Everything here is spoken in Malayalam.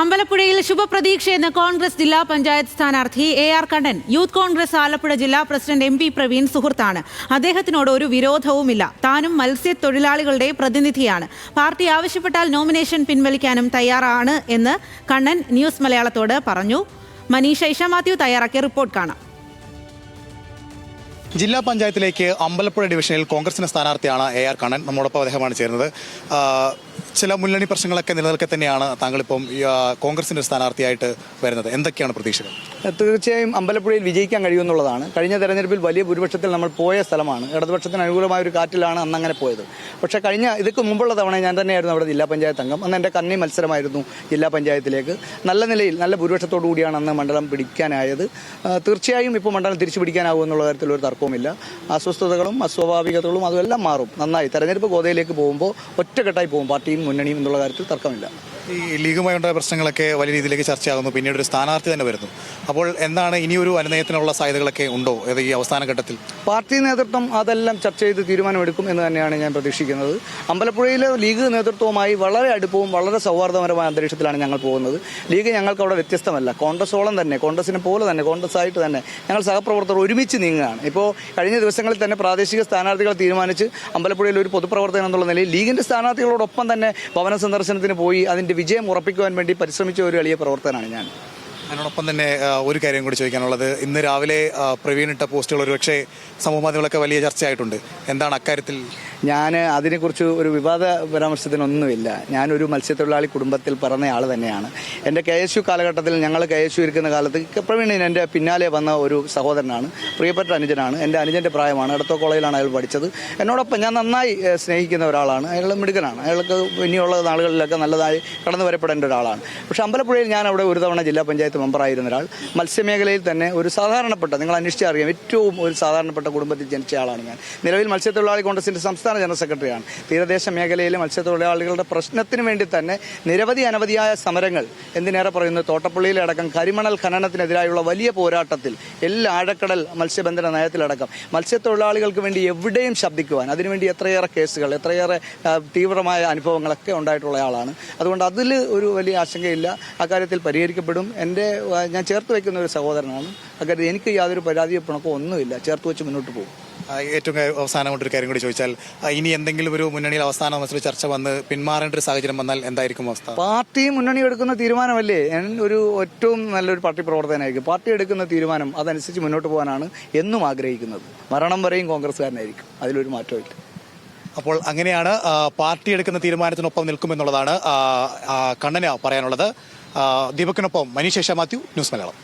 അമ്പലപ്പുഴയിൽ ശുഭപ്രതീക്ഷയെന്ന് കോൺഗ്രസ് ജില്ലാ പഞ്ചായത്ത് സ്ഥാനാർത്ഥി A R Kannan youth Congress Alappuzha ജില്ലാ പ്രസിഡന്റ് എം പി പ്രവീൺ സുഹൃത്താണ്. അദ്ദേഹത്തിനോട് ഒരു വിരോധവുമില്ല. താനും മത്സ്യത്തൊഴിലാളികളുടെ പ്രതിനിധിയാണ്. പാർട്ടി ആവശ്യപ്പെട്ടാൽ നോമിനേഷൻ പിൻവലിക്കാനും തയ്യാറാണ് എന്ന് കണ്ണൻ ന്യൂസ് മലയാളത്തോട് പറഞ്ഞു. മനീഷ ഇഷ മാത്യു തയ്യാറാക്കിയ റിപ്പോർട്ട് കാണാം. ജില്ലാ പഞ്ചായത്തിലേക്ക് അമ്പലപ്പുഴ ഡിവിഷനിൽ കോൺഗ്രസിന്റെ സ്ഥാനാർത്ഥിയാണ് എ ആർ കണ്ണൻ. നമ്മോടൊപ്പം അദ്ദേഹമാണ് ചേരുന്നത്. ചില മുന്നണി പ്രശ്നങ്ങളൊക്കെ നിലനിൽക്കെ തന്നെയാണ് താങ്കളിപ്പം കോൺഗ്രസിന്റെ സ്ഥാനാർത്ഥിയായിട്ട് വരുന്നത്. എന്തൊക്കെയാണ് പ്രതീക്ഷകൾ? തീർച്ചയായും അമ്പലപ്പുഴയിൽ വിജയിക്കാൻ കഴിയുമെന്നുള്ളതാണ്. കഴിഞ്ഞ തെരഞ്ഞെടുപ്പിൽ വലിയ ഭൂരിപക്ഷത്തിൽ നമ്മൾ പോയ സ്ഥലമാണ്. ഇടതുപക്ഷത്തിന് അനുകൂലമായ ഒരു കാറ്റിലാണ് അന്ന് അങ്ങനെ പോയത്. പക്ഷേ കഴിഞ്ഞ ഇതൊക്കെ മുമ്പുള്ള തവണ ഞാൻ തന്നെയായിരുന്നു അവിടെ ജില്ലാ പഞ്ചായത്ത് അംഗം. അന്ന് എന്റെ കണ്ണി മത്സരമായിരുന്നു ജില്ലാ പഞ്ചായത്തിലേക്ക്. നല്ല നിലയിൽ നല്ല ഭൂരിപക്ഷത്തോടു കൂടിയാണ് അന്ന് മണ്ഡലം പിടിക്കാനായത്. തീർച്ചയായും ഇപ്പോൾ മണ്ഡലം തിരിച്ചു പിടിക്കാനാവുമെന്നുള്ള കാര്യത്തിൽ ഒരു തർക്കവുമില്ല അസ്വസ്ഥതകളും അസ്വാഭാവികതകളും അതെല്ലാം മാറും. നന്നായി. തെരഞ്ഞെടുപ്പ് ഗോതയിലേക്ക് പോകുമ്പോൾ ഒറ്റക്കെട്ടായി പോകും. പാർട്ടിയും മുന്നണിയും എന്നുള്ള കാര്യത്തിൽ തർക്കമില്ല. ഈ ലീഗുമായി ഉണ്ടായ പ്രശ്നങ്ങളൊക്കെ വലിയ രീതിയിലേക്ക് ചർച്ചയാകുന്നു. പിന്നീട് ഒരു സ്ഥാനാർത്ഥി തന്നെ വരുന്നു. അപ്പോൾ എന്താണ് ഇനിയൊരു അനുനയത്തിനുള്ള സാധ്യതകളൊക്കെ ഉണ്ടോ? അത് ഈ അവസാന ഘട്ടത്തിൽ? പാർട്ടി നേതൃത്വം അതെല്ലാം ചർച്ച ചെയ്ത് തീരുമാനമെടുക്കും എന്ന് തന്നെയാണ് ഞാൻ പ്രതീക്ഷിക്കുന്നത്. അമ്പലപ്പുഴയിലെ ലീഗ് നേതൃത്വവുമായി വളരെ അടുപ്പവും വളരെ സൗഹാർദ്ദപരമായ അന്തരീക്ഷത്തിലാണ് ഞങ്ങൾ പോകുന്നത്. ലീഗ് ഞങ്ങൾക്ക് അവിടെ വ്യത്യസ്തമല്ല. കോൺഗ്രസോളം തന്നെ കോൺഗ്രസിനെ പോലെ തന്നെ കോൺഗ്രസ് ആയിട്ട് തന്നെ ഞങ്ങൾ സഹപ്രവർത്തകർ ഒരുമിച്ച് നീങ്ങുകയാണ്. ഇപ്പോൾ കഴിഞ്ഞ ദിവസങ്ങളിൽ തന്നെ പ്രാദേശിക സ്ഥാനാർത്ഥികൾ തീരുമാനിച്ച് അമ്പലപ്പുഴയിൽ ഒരു പൊതുപ്രവർത്തകൻ എന്നുള്ള നിലയിൽ ലീഗിന്റെ സ്ഥാനാർത്ഥികളോടൊപ്പം തന്നെ ഭവന സന്ദർശനത്തിന് പോയി അതിന്റെ വിജയം ഉറപ്പിക്കുവാൻ വേണ്ടി പരിശ്രമിച്ച ഒരു വലിയ പ്രവർത്തകനാണ് ഞാൻ. അതിനോടൊപ്പം തന്നെ ഒരു കാര്യം കൂടി ചോദിക്കാനുള്ളത്. ഇന്ന് രാവിലെ പ്രവീൺ ഇട്ട പോസ്റ്റുകൾ ഒരുപക്ഷെ സമൂഹ മാധ്യമങ്ങളൊക്കെ വലിയ ചർച്ചയായിട്ടുണ്ട്. എന്താണ് അക്കാര്യത്തിൽ ഞാൻ അതിനെക്കുറിച്ച് ഒരു വിവാദ പരാമർശത്തിനൊന്നുമില്ല. ഞാനൊരു മത്സ്യത്തൊഴിലാളി കുടുംബത്തിൽ പറഞ്ഞ ആൾ തന്നെയാണ്. എന്റെ കെ എസ് യു കാലഘട്ടത്തിൽ ഞങ്ങൾ കെ എസ് യു ഇരിക്കുന്ന കാലത്ത് പ്രവീണൻ എന്റെ പിന്നാലെ വന്ന ഒരു സഹോദരനാണ്. പ്രിയപ്പെട്ട അനുജനാണ്. എന്റെ അനുജന്റെ പ്രായമാണ്. അടുത്ത കോളേജിലാണ് അയാൾ പഠിച്ചത്. എന്നോടൊപ്പം ഞാൻ നന്നായി സ്നേഹിക്കുന്ന ഒരാളാണ്. അയാൾ മിടുക്കനാണ്. അയാൾക്ക് ഇനിയുള്ള നാളുകളിലൊക്കെ നല്ലതായി കടന്നു വരപ്പെടേണ്ട ഒരാളാണ്. പക്ഷേ അമ്പലപ്പുഴയിൽ ഞാൻ അവിടെ ഒരു തവണ ജില്ലാ പഞ്ചായത്ത് മെമ്പറായിരുന്ന ഒരാൾ. മത്സ്യമേഖലയിൽ തന്നെ ഒരു സാധാരണപ്പെട്ട നിങ്ങൾ അന്വേഷിച്ചറിയാം ഏറ്റവും ഒരു സാധാരണപ്പെട്ട കുടുംബത്തിൽ ജനിച്ച ആളാണ് ഞാൻ. നിലവിൽ മത്സ്യത്തൊഴിലാളി കോൺഗ്രസിന്റെ സംസ്ഥാന ജനറൽ സെക്രട്ടറിയാണ്. തീരദേശ മേഖലയിലെ മത്സ്യത്തൊഴിലാളികളുടെ പ്രശ്നത്തിന് വേണ്ടി തന്നെ നിരവധി അനവധിയായ സമരങ്ങൾ എന്തിനേറെ പറയുന്നത് തോട്ടപ്പള്ളിയിലടക്കം കരിമണൽ ഖനനത്തിനെതിരായുള്ള വലിയ പോരാട്ടത്തിൽ എല്ലാ ആഴക്കടൽ മത്സ്യബന്ധന നയത്തിലടക്കം മത്സ്യത്തൊഴിലാളികൾക്ക് വേണ്ടി എവിടെയും ശബ്ദിക്കുവാൻ അതിനുവേണ്ടി എത്രയേറെ കേസുകൾ എത്രയേറെ തീവ്രമായ അനുഭവങ്ങളൊക്കെ ഉണ്ടായിട്ടുള്ള ആളാണ്. അതുകൊണ്ട് അതിൽ ഒരു വലിയ ആശങ്കയില്ല. അക്കാര്യത്തിൽ പരിഹരിക്കപ്പെടും. എന്റെ ഞാൻ ചേർത്ത് വയ്ക്കുന്ന ഒരു സഹോദരനാണ്. അക്കാര്യത്തിൽ എനിക്ക് യാതൊരു പരാതിയോ പിണക്കോ ഒന്നുമില്ല. ചേർത്ത് വെച്ച് മുന്നോട്ട് പോകും. ഏറ്റവും അവസാനം കൊണ്ടൊരു കാര്യം കൂടി ചോദിച്ചാൽ ഇനി എന്തെങ്കിലും ഒരു മുന്നണിയിൽ അവസാന അവസരം ചർച്ച വന്ന് പിന്മാറേണ്ട ഒരു സാഹചര്യം വന്നാൽ എന്തായിരിക്കും അവസ്ഥ? പാർട്ടി മുന്നണി എടുക്കുന്ന തീരുമാനമല്ലേ? ഞാൻ ഒരു ഏറ്റവും നല്ലൊരു പാർട്ടി പ്രവർത്തകനായിരിക്കും. പാർട്ടി എടുക്കുന്ന തീരുമാനം അതനുസരിച്ച് മുന്നോട്ട് പോകാനാണ് എന്നും ആഗ്രഹിക്കുന്നത്. മരണം വരെയും കോൺഗ്രസ്സുകാരനായിരിക്കും. അതിലൊരു മാറ്റമില്ല അപ്പോൾ അങ്ങനെയാണ് പാർട്ടി എടുക്കുന്ന തീരുമാനത്തിനൊപ്പം നിൽക്കുമെന്നുള്ളതാണ് കണ്ണന പറയാനുള്ളത്. ദീപക്കിനൊപ്പം മനീഷ് ശേഷ മാത്യു ന്യൂസ് മലയാളം.